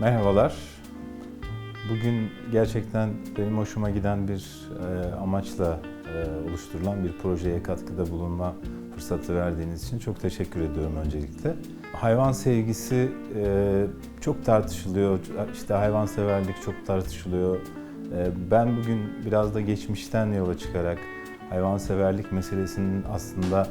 Merhabalar. Bugün gerçekten benim hoşuma giden bir e, amaçla e, oluşturulan bir projeye katkıda bulunma fırsatı verdiğiniz için çok teşekkür ediyorum öncelikle. Hayvan sevgisi e, çok tartışılıyor, işte hayvanseverlik çok tartışılıyor. E, ben bugün biraz da geçmişten yola çıkarak hayvanseverlik meselesinin aslında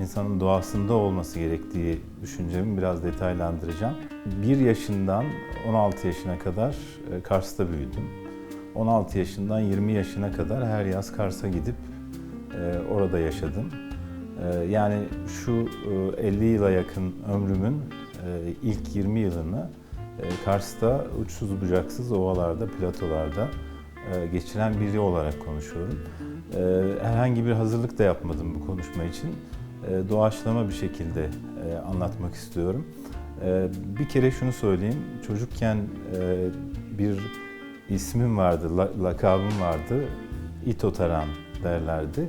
insanın doğasında olması gerektiği düşüncemi biraz detaylandıracağım. 1 yaşından 16 yaşına kadar e, Kars'ta büyüdüm. 16 yaşından 20 yaşına kadar her yaz Kars'a gidip e, orada yaşadım. E, Yani şu e, 50 yıla yakın ömrümün e, ilk 20 yılını e, Kars'ta uçsuz bucaksız ovalarda, platolarda e, geçiren biri olarak konuşuyorum. E, Herhangi bir hazırlık da yapmadım bu konuşma için. E, Doğaçlama bir şekilde e, anlatmak istiyorum. E, Bir kere şunu söyleyeyim, çocukken e, bir ismim vardı, la- lakabım vardı. İt otaran derlerdi.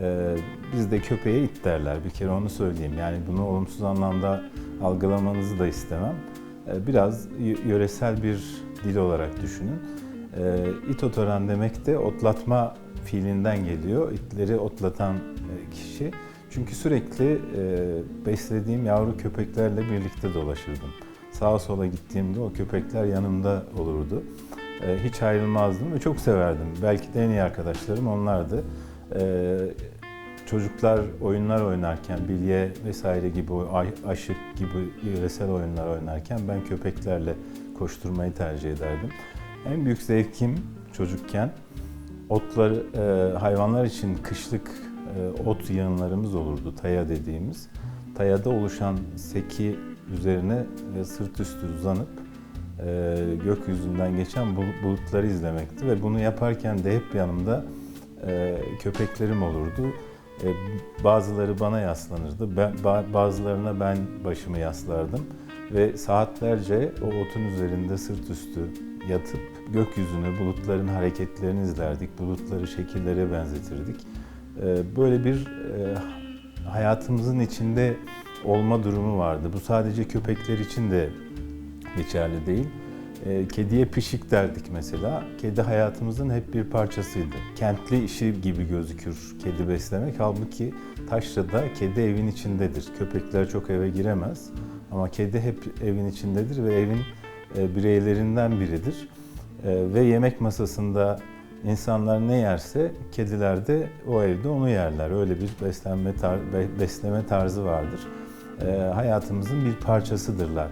E, Bizde köpeğe it derler, bir kere onu söyleyeyim. Yani bunu olumsuz anlamda algılamanızı da istemem. E, Biraz yöresel bir dil olarak düşünün. E, İt otaran demek de otlatma fiilinden geliyor. İtleri otlatan e, kişi. Çünkü sürekli e, beslediğim yavru köpeklerle birlikte dolaşırdım. Sağa sola gittiğimde o köpekler yanımda olurdu. E, hiç ayrılmazdım ve çok severdim. Belki de en iyi arkadaşlarım onlardı. E, çocuklar oyunlar oynarken, bilye vesaire gibi, aşık gibi yöresel oyunlar oynarken ben köpeklerle koşturmayı tercih ederdim. En büyük zevkim çocukken otlar, e, hayvanlar için kışlık e, ot yığınlarımız olurdu, taya dediğimiz. Tayada oluşan seki üzerine e, sırt üstü uzanıp e, gökyüzünden geçen bul- bulutları izlemekti ve bunu yaparken de hep yanımda e, köpeklerim olurdu. E, bazıları bana yaslanırdı, ben, ba- bazılarına ben başımı yaslardım ve saatlerce o otun üzerinde sırt üstü yatıp gökyüzünü, bulutların hareketlerini izlerdik, bulutları şekillere benzetirdik. E, böyle bir e, hayatımızın içinde olma durumu vardı. Bu sadece köpekler için de geçerli değil. E, Kediye pişik derdik mesela. Kedi hayatımızın hep bir parçasıydı. Kentli işi gibi gözükür kedi beslemek. Halbuki Taşra'da kedi evin içindedir. Köpekler çok eve giremez. Ama kedi hep evin içindedir ve evin e, bireylerinden biridir. E, Ve yemek masasında insanlar ne yerse kediler de o evde onu yerler. Öyle bir beslenme tar- be- besleme tarzı vardır. E, hayatımızın bir parçasıdırlar.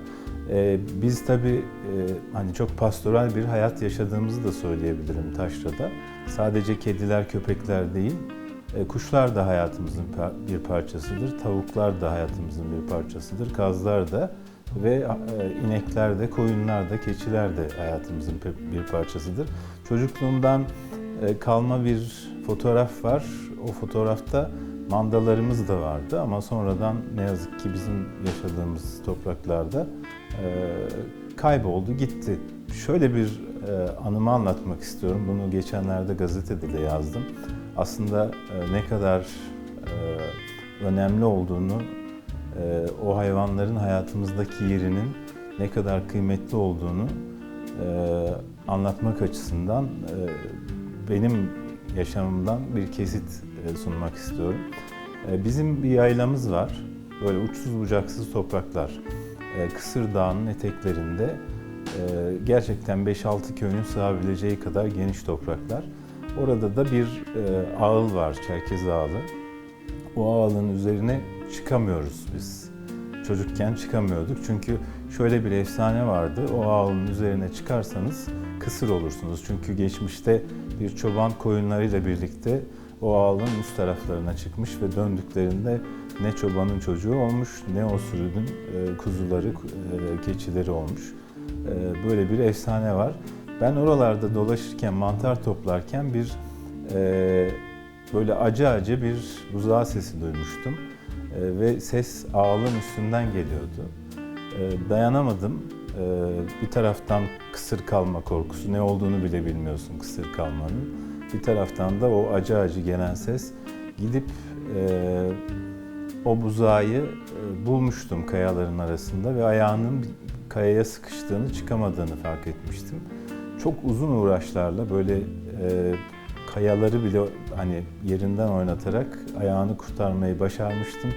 Biz tabii e, hani çok pastoral bir hayat yaşadığımızı da söyleyebilirim Taşra'da. Sadece kediler, köpekler değil, kuşlar da hayatımızın bir parçasıdır. Tavuklar da hayatımızın bir parçasıdır. Kazlar da ve e, inekler de, koyunlar da, keçiler de hayatımızın bir parçasıdır. Çocukluğumdan e, kalma bir fotoğraf var. O fotoğrafta mandalarımız da vardı ama sonradan ne yazık ki bizim yaşadığımız topraklarda e, kayboldu, gitti. Şöyle bir anımı anlatmak istiyorum. Bunu geçenlerde gazetede de yazdım. Aslında ne kadar önemli olduğunu, o hayvanların hayatımızdaki yerinin ne kadar kıymetli olduğunu e, anlatmak açısından e, benim yaşamımdan bir kesit e, sunmak istiyorum. E, Bizim bir yaylamız var. Böyle uçsuz bucaksız topraklar. E, Kısır Dağı'nın eteklerinde e, gerçekten 5-6 köyün sığabileceği kadar geniş topraklar. Orada da bir e, ağıl var, Çerkez Ağılı. O ağılın üzerine çıkamıyoruz biz. Çocukken çıkamıyorduk çünkü şöyle bir efsane vardı. O ağılın üzerine çıkarsanız kısır olursunuz. Çünkü geçmişte bir çoban koyunlarıyla birlikte o ağılın üst taraflarına çıkmış ve döndüklerinde ne çobanın çocuğu olmuş ne o sürünün e, kuzuları, e, keçileri olmuş. E, Böyle bir efsane var. Ben oralarda dolaşırken, mantar toplarken bir böyle acı acı bir buzağı sesi duymuştum. E, ve ses ağılın üstünden geliyordu. E, dayanamadım. E, bir taraftan kısır kalma korkusu, ne olduğunu bile bilmiyorsun kısır kalmanın. Bir taraftan da o acı acı gelen ses. Gidip o buzağı bulmuştum kayaların arasında ve ayağının kayaya sıkıştığını, çıkamadığını fark etmiştim. Çok uzun uğraşlarla böyle kayaları bile hani yerinden oynatarak ayağını kurtarmayı başarmıştım.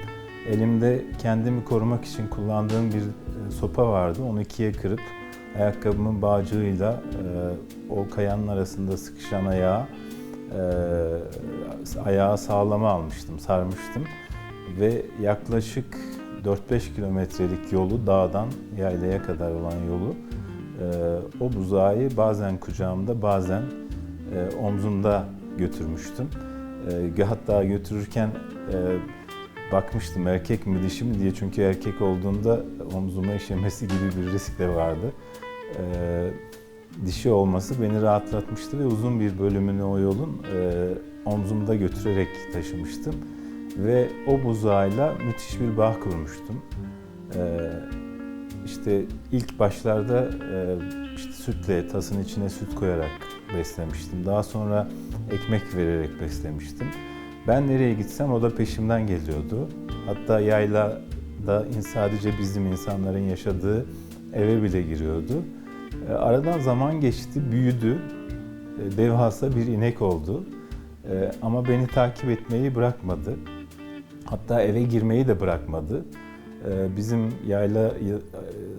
Elimde kendimi korumak için kullandığım bir e, sopa vardı. Onu ikiye kırıp ayakkabımın bağcığıyla e, o kayanın arasında sıkışan ayağı e, ayağı sağlama almıştım, sarmıştım ve yaklaşık 4-5 kilometrelik yolu dağdan yaylaya kadar olan yolu e, o buzağı bazen kucağımda bazen e, omzumda götürmüştüm. E, hatta götürürken e, bakmıştım erkek mi dişi mi diye çünkü erkek olduğunda omzuma işemesi gibi bir risk de vardı. E, dişi olması beni rahatlatmıştı ve uzun bir bölümünü o yolun e, omzumda götürerek taşımıştım. Ve o buzağıyla müthiş bir bağ kurmuştum. E, işte ilk başlarda e, işte sütle, tasın içine süt koyarak beslemiştim. Daha sonra ekmek vererek beslemiştim. Ben nereye gitsem o da peşimden geliyordu. Hatta yaylada sadece bizim insanların yaşadığı eve bile giriyordu. E, aradan zaman geçti, büyüdü. E, devasa bir inek oldu. E, ama beni takip etmeyi bırakmadı. Hatta eve girmeyi de bırakmadı. Bizim yayla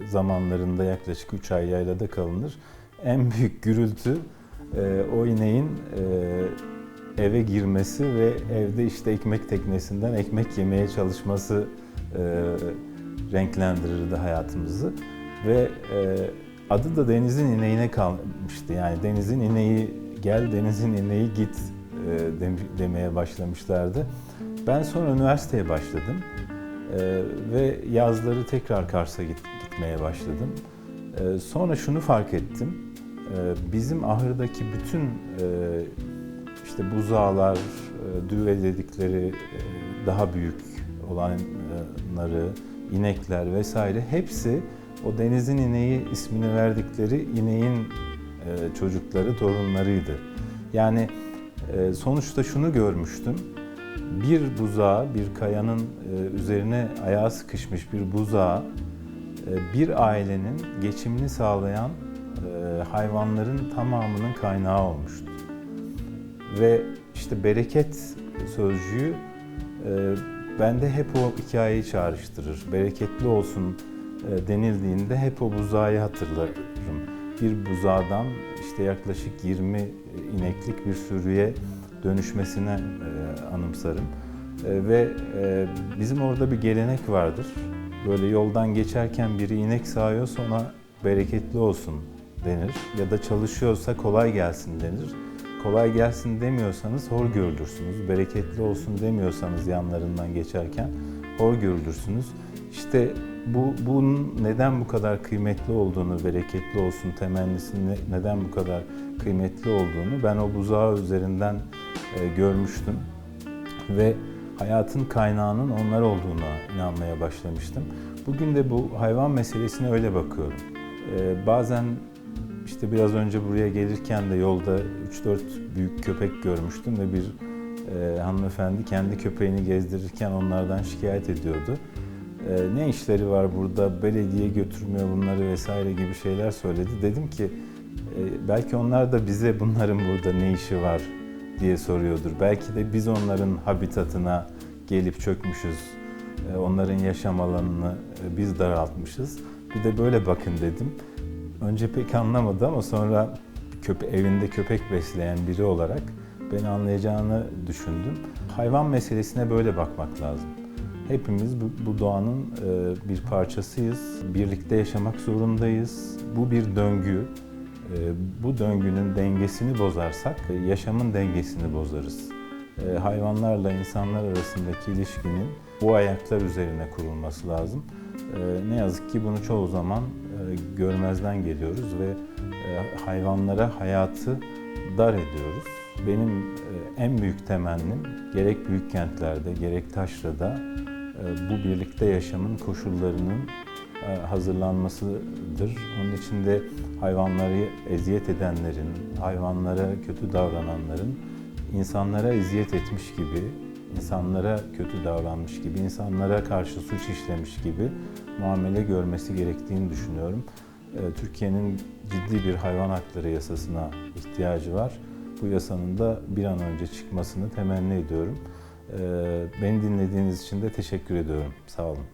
zamanlarında yaklaşık 3 ay yaylada kalınır. En büyük gürültü o ineğin eve girmesi ve evde işte ekmek teknesinden ekmek yemeye çalışması renklendirirdi hayatımızı. Ve adı da denizin ineğine kalmıştı. Yani denizin ineği gel, denizin ineği git demeye başlamışlardı. Ben sonra üniversiteye başladım ve yazları tekrar Kars'a gitmeye başladım. Sonra şunu fark ettim. Bizim ahırdaki bütün işte buzağlar, düve dedikleri daha büyük olanları, inekler vesaire hepsi o denizin ineği ismini verdikleri ineğin çocukları, torunlarıydı. Yani sonuçta şunu görmüştüm. Bir buzağı, bir kayanın üzerine ayağı sıkışmış bir buzağı bir ailenin geçimini sağlayan hayvanların tamamının kaynağı olmuştu. Ve işte bereket sözcüğü bende hep o hikayeyi çağrıştırır. Bereketli olsun denildiğinde hep o buzağı hatırlarım. Bir buzağdan işte yaklaşık 20 ineklik bir sürüye dönüşmesine anımsarım. Ve bizim orada bir gelenek vardır. Böyle yoldan geçerken biri inek sağıyorsa ona bereketli olsun denir. Ya da çalışıyorsa kolay gelsin denir. Kolay gelsin demiyorsanız hor görülürsünüz. Bereketli olsun demiyorsanız yanlarından geçerken hor görülürsünüz. İşte bu bunun neden bu kadar kıymetli olduğunu, bereketli olsun temennisinin neden bu kadar kıymetli olduğunu ben o buzağı üzerinden e, görmüştüm ve hayatın kaynağının onlar olduğuna inanmaya başlamıştım. Bugün de bu hayvan meselesine öyle bakıyorum. E, bazen işte biraz önce buraya gelirken de yolda 3-4 büyük köpek görmüştüm ve bir e, hanımefendi kendi köpeğini gezdirirken onlardan şikayet ediyordu. E, ne işleri var burada, belediye götürmüyor bunları vesaire gibi şeyler söyledi. Dedim ki e, belki onlar da bize bunların burada ne işi var diye soruyordur. Belki de biz onların habitatına gelip çökmüşüz, e, onların yaşam alanını e, biz daraltmışız. Bir de böyle bakın dedim. Önce pek anlamadı ama sonra köpe evinde köpek besleyen biri olarak beni anlayacağını düşündüm. Hayvan meselesine böyle bakmak lazım. Hepimiz bu, bu doğanın e, bir parçasıyız. Birlikte yaşamak zorundayız. Bu bir döngü. E, bu döngünün dengesini bozarsak yaşamın dengesini bozarız. E, hayvanlarla insanlar arasındaki ilişkinin bu ayaklar üzerine kurulması lazım. E, ne yazık ki bunu çoğu zaman e, görmezden geliyoruz ve e, hayvanlara hayatı dar ediyoruz. Benim e, en büyük temennim gerek büyük kentlerde gerek taşrada bu birlikte yaşamın koşullarının hazırlanmasıdır. Onun için de hayvanları eziyet edenlerin, hayvanlara kötü davrananların insanlara eziyet etmiş gibi insanlara kötü davranmış gibi, insanlara karşı suç işlemiş gibi muamele görmesi gerektiğini düşünüyorum. Ee, Türkiye'nin ciddi bir hayvan hakları yasasına ihtiyacı var. Bu yasanın da bir an önce çıkmasını temenni ediyorum. Ee, Beni dinlediğiniz için de teşekkür ediyorum. Sağ olun.